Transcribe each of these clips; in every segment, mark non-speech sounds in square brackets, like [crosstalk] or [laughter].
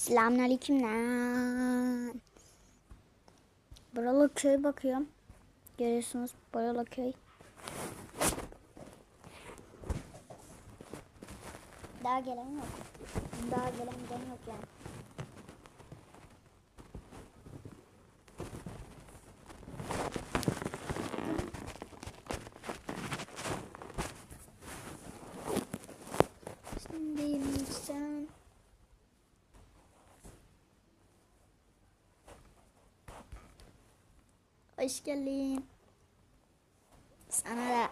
Selamünaleyküm lan. Buralı köy bakıyorum. Görüyorsunuz buralı köy. Daha gelen yok. Daha gelen yok yani. Şimdi sen Hoş geldin. Sana da.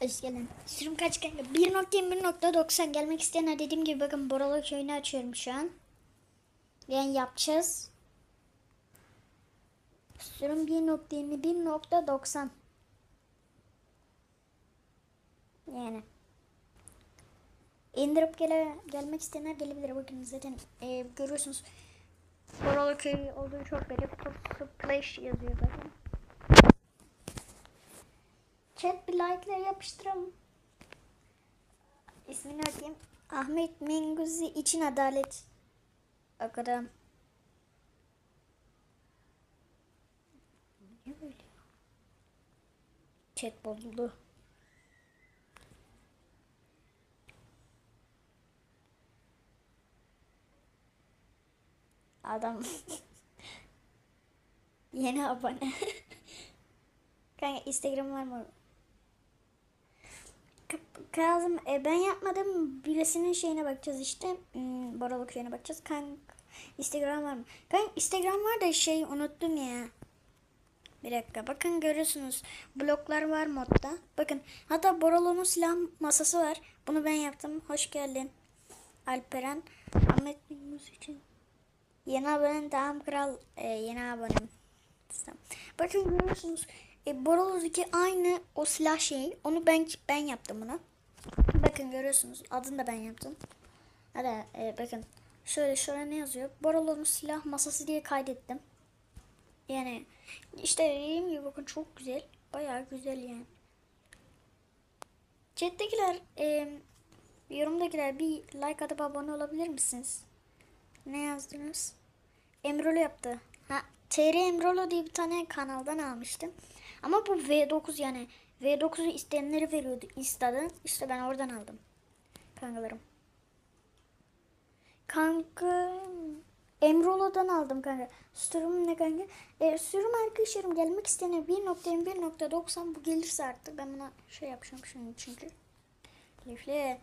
Hoş geldin. Sürüm kaç kanka? 1.21.90 gelmek isteyenler dediğim gibi bakın Boralı köyünü açıyorum şu an. Yani yapacağız. Sürüm 1.21.90 Yani. İndirip gele, gelmek isteyenler gelebilir. Bakın zaten e, görüyorsunuz. Boralı köyü olduğu çok belli. Splash yazıyor zaten. Chat bir like'la yapıştıralım. İsmini atayım. Ahmet Menguzi için adalet. Bakalım. Niye böyle? Chat bozuldu. Adam yeni abone. Kanka Instagram var mı? Kazım e, ben yapmadım. Birisinin şeyine bakacağız işte. Hmm, Boralı köyüne bakacağız. Kanka Instagram var mı? Kanka Instagram var da şey unuttum ya. Bir dakika bakın görüyorsunuz. Bloklar var modda. Bakın hatta Boralo'nun silah masası var. Bunu ben yaptım. Hoş geldin. Alperen. Ahmet için. Yeni abonem tamam kral. Ee, yeni abonem. Bakın görüyorsunuz. E, Borolo'daki aynı o silah şeyi. Onu ben ben yaptım bunu. Bakın görüyorsunuz. Adını da ben yaptım. Hadi e, bakın. Şöyle şöyle ne yazıyor? Borolo'nun silah masası diye kaydettim. Yani işte dediğim gibi bakın çok güzel. Bayağı güzel yani. Chat'tekiler e, yorumdakiler bir like atıp abone olabilir misiniz? Ne yazdınız? Emrolo yaptı. Ha, TR Emrolo diye bir tane kanaldan almıştım. Ama bu V9 yani. V9'u isteyenleri veriyordu Insta'dan. İşte ben oradan aldım. Kankalarım. Kanka Emrolo'dan aldım kanka. Sürüm ne kanka? E, sürüm arkadaşlarım gelmek isteyene 1.1.90 bu gelirse artık ben buna şey yapacağım şimdi çünkü. Lifli.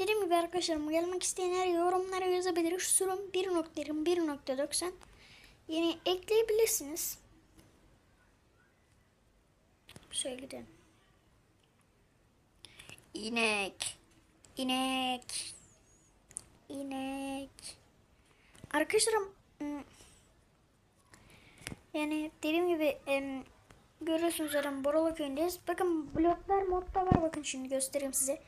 Dediğim gibi arkadaşlarım gelmek isteyenler yorumlara yazabilir. Şu sürüm 1.1.90 yine ekleyebilirsiniz. Şöyle gidelim. İnek. İnek. İnek. Arkadaşlarım ım, yani dediğim gibi görüyorsunuz zaten Boralı köyündeyiz. Bakın bloklar modda var. Bakın şimdi göstereyim size.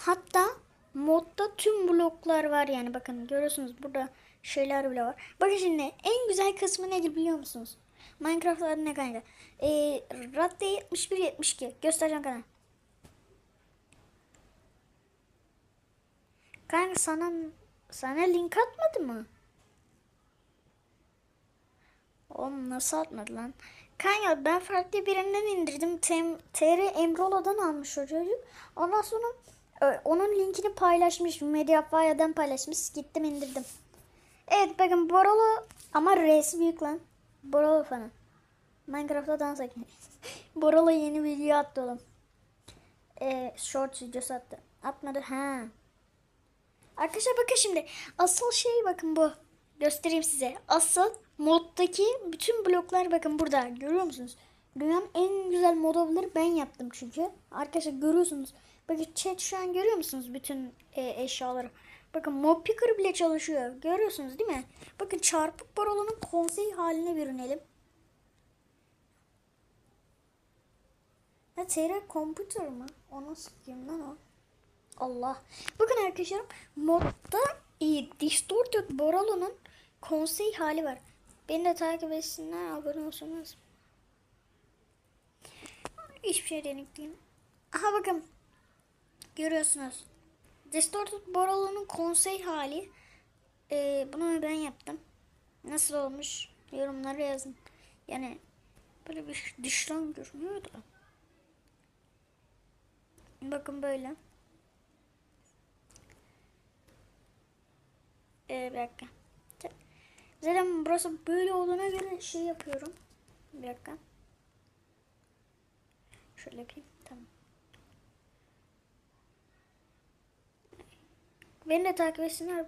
Hatta modda tüm bloklar var yani bakın görüyorsunuz burada şeyler bile var. Bakın şimdi en güzel kısmı nedir biliyor musunuz? Minecraft adı ne kanka? Ee, Radde 71 72 göstereceğim kanka. Kanka sana sana link atmadı mı? Oğlum nasıl atmadı lan? Kanka ben farklı birinden indirdim. Tem, TR Emrolo'dan almış o çocuk. Ondan sonra Onun linkini paylaşmış. Mediafire'dan paylaşmış. Gittim indirdim. Evet bakın Borolo ama res büyük lan. Borolo falan. Minecraft'ta dans ekmeği. [laughs] Borolo yeni video attı oğlum. Ee, short videosu attı. Atmadı ha. Arkadaşlar bakın şimdi. Asıl şey bakın bu. Göstereyim size. Asıl moddaki bütün bloklar bakın burada. Görüyor musunuz? Dünyanın en güzel mod olabilir. Ben yaptım çünkü. Arkadaşlar görüyorsunuz. Bakın chat şu an görüyor musunuz bütün e, eşyaları? Bakın mob picker bile çalışıyor. Görüyorsunuz değil mi? Bakın çarpık parolanın konsey haline bürünelim. Ha TR computer mı? O nasıl diyeyim lan o? Allah. Bakın arkadaşlarım modda e, Distorted Boralo'nun konsey hali var. Beni de takip etsinler abone olsunuz. Hiçbir şey denik değil. Aha bakın. Görüyorsunuz. Distorted Borolo'nun konsey hali. Ee, bunu ben yaptım. Nasıl olmuş? Yorumlara yazın. Yani böyle bir dışlan görünüyor da. Bakın böyle. Ee, bir dakika. Zaten burası böyle olduğuna göre şey yapıyorum. Bir dakika. Şöyle yapayım. Tamam. Beni de takip etsinler.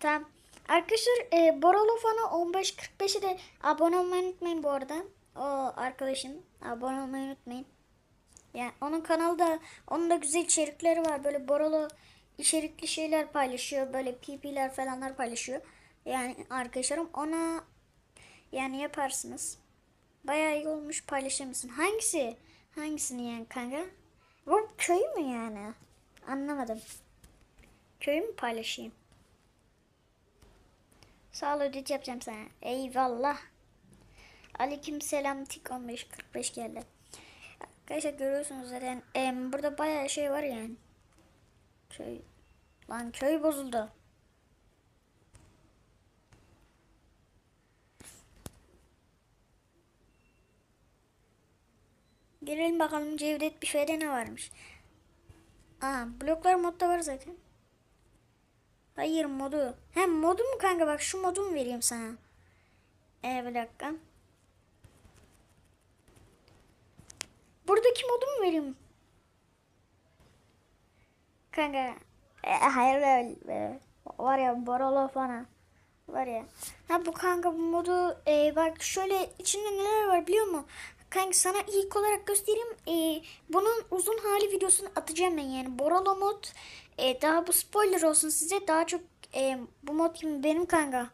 Tamam. Arkadaşlar e, Borolo Fan'a 15.45'e de abone olmayı unutmayın bu arada. O arkadaşım. Abone olmayı unutmayın. Yani onun kanalda onun da güzel içerikleri var. Böyle Borolo içerikli şeyler paylaşıyor. Böyle PP'ler falanlar paylaşıyor. Yani arkadaşlarım ona yani yaparsınız. Bayağı iyi olmuş paylaşır mısın? Hangisi? Hangisini yani kanka? Bu köy mü yani? Anlamadım. Köyü mü paylaşayım? Sağ ol ödet yapacağım sana. Eyvallah. Aleyküm selam tik 1545 geldi. Arkadaşlar görüyorsunuz zaten em, burada bayağı şey var yani. Köy. Lan köy bozuldu. Gelelim bakalım Cevdet bir şeyde ne varmış. Aa bloklar modda var zaten. Hayır modu. Hem modu mu kanka bak şu modu mu vereyim sana? Ee bir dakika. Buradaki modu mu vereyim? Kanka. E, hayır öyle. Var ya Borolo falan. Var ya. Ha bu kanka bu modu e, bak şöyle içinde neler var biliyor musun? Kanka sana ilk olarak göstereyim. E, bunun uzun hali videosunu atacağım ben yani. Borolo mod e, daha bu spoiler olsun size. Daha çok e, bu mod gibi benim kanka.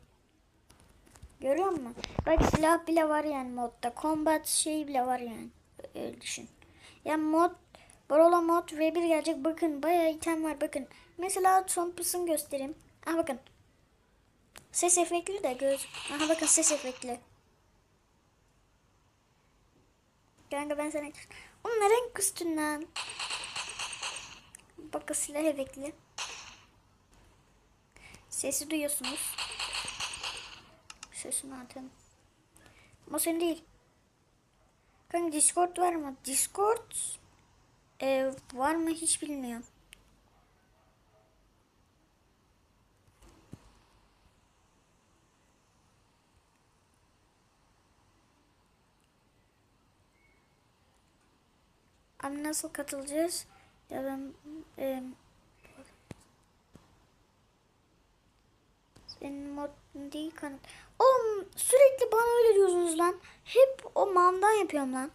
Görüyor musun? Bak silah bile var yani modda. Combat şey bile var yani. Öyle düşün. Yani mod Borolo mod V1 gelecek. Bakın bayağı item var bakın. Mesela Thompson göstereyim. Aha bakın. Ses efektli de göz. Aha bakın ses efektli. Kanka ben sana Onun renk üstünden. Bakın silah efektli. Sesi duyuyorsunuz. Sesini atın. Ama sen değil. Kanka Discord var mı? Discord e, var mı hiç bilmiyorum. Abi nasıl katılacağız? Ya ben e, senin mod değil kanıt. Oğlum sürekli bana öyle diyorsunuz lan. Hep o mamdan yapıyorum lan.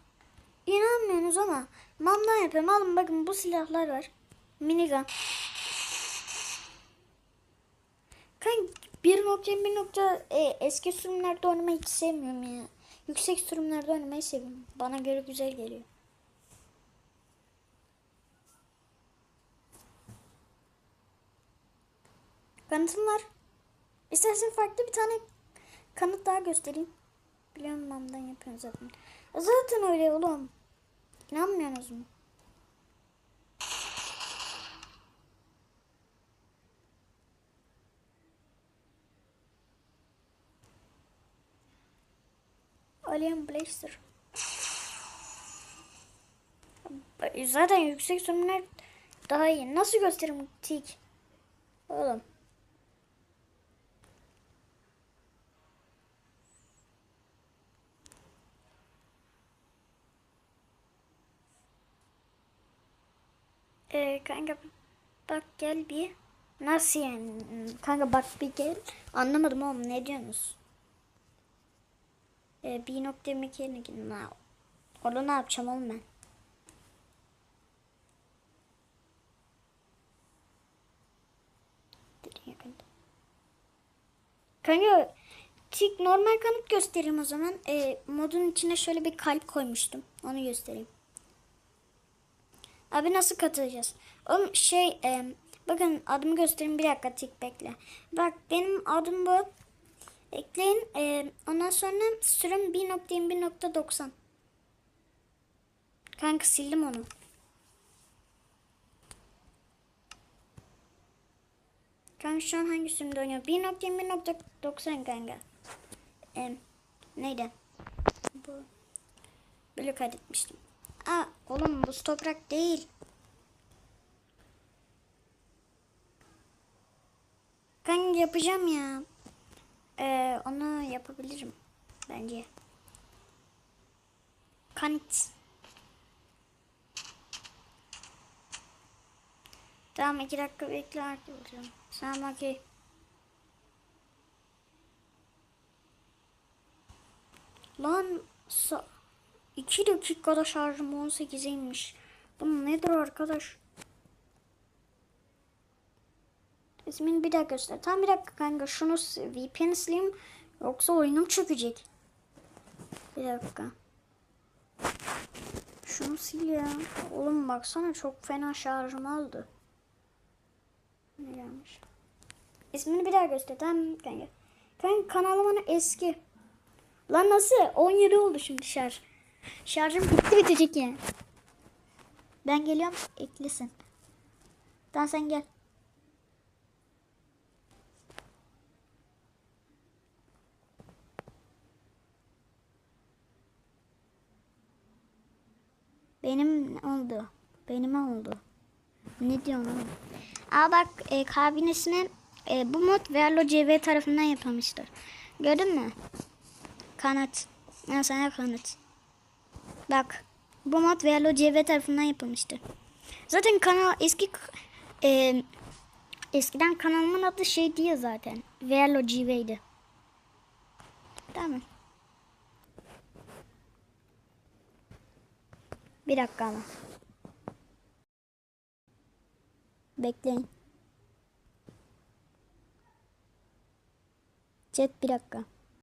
İnanmıyorsunuz ama mamdan yapıyorum. Alın bakın bu silahlar var. Minigun. Kanka 1.1 nokta e, eski sürümlerde oynamayı hiç sevmiyorum ya. Yüksek sürümlerde oynamayı seviyorum. Bana göre güzel geliyor. Kanıtım var. İstersen farklı bir tane kanıt daha göstereyim. Biliyorum mamdan yapıyorum zaten. Zaten öyle oğlum. İnanmıyorsunuz mu? Alien Blaster. Zaten yüksek sürümler daha iyi. Nasıl göstereyim tik? Oğlum. Ee, kanka bak gel bir. Nasıl yani? Kanka bak bir gel. Anlamadım oğlum ne diyorsunuz? Ee, bir nokta yemek yerine gidin. Orada ne yapacağım oğlum ben? Kanka tik normal kanıt göstereyim o zaman. Ee, modun içine şöyle bir kalp koymuştum. Onu göstereyim. Abi nasıl katılacağız? Oğlum şey e, bakın adımı göstereyim bir dakika tik bekle. Bak benim adım bu. Ekleyin. E, ondan sonra sürüm 1.21.90. Kanka sildim onu. Kanka şu an hangi sürümde oynuyor? 1.21.90 kanka. E, neydi? Bu. Böyle kaydetmiştim. Aa oğlum bu toprak değil. Kanka yapacağım ya. Ee, onu yapabilirim. Bence. Kanıt. Tamam iki dakika bekle artık olacağım. Sen bakayım. Lan sa 2 dakikada şarjım 18'e inmiş. Bu nedir arkadaş? İsmini bir daha göster. Tam bir dakika kanka şunu VPN sileyim yoksa oyunum çökecek. Bir dakika. Şunu sil ya. Oğlum baksana çok fena şarjım aldı. Ne gelmiş? İsmini bir daha göster. Tamam kanka. Kanka kanalımın eski. Lan nasıl? 17 oldu şimdi şarj. Şarjım bitti bitecek yani. Ben geliyorum eklesin. Tamam sen gel. Benim oldu. Benim oldu. Ne diyorsun oğlum? Aa bak e, kabinesine e, bu mod Verlo CV tarafından yapılmıştır. Gördün mü? Kanat. Ben sana kanat. Bak. Bu mod Verlo CV tarafından yapılmıştır. Zaten kanal eski e, eskiden kanalımın adı şey diye zaten. Verlo GV'ydi. Tamam. Bir dakika ama. Bekleyin. Chat bir dakika.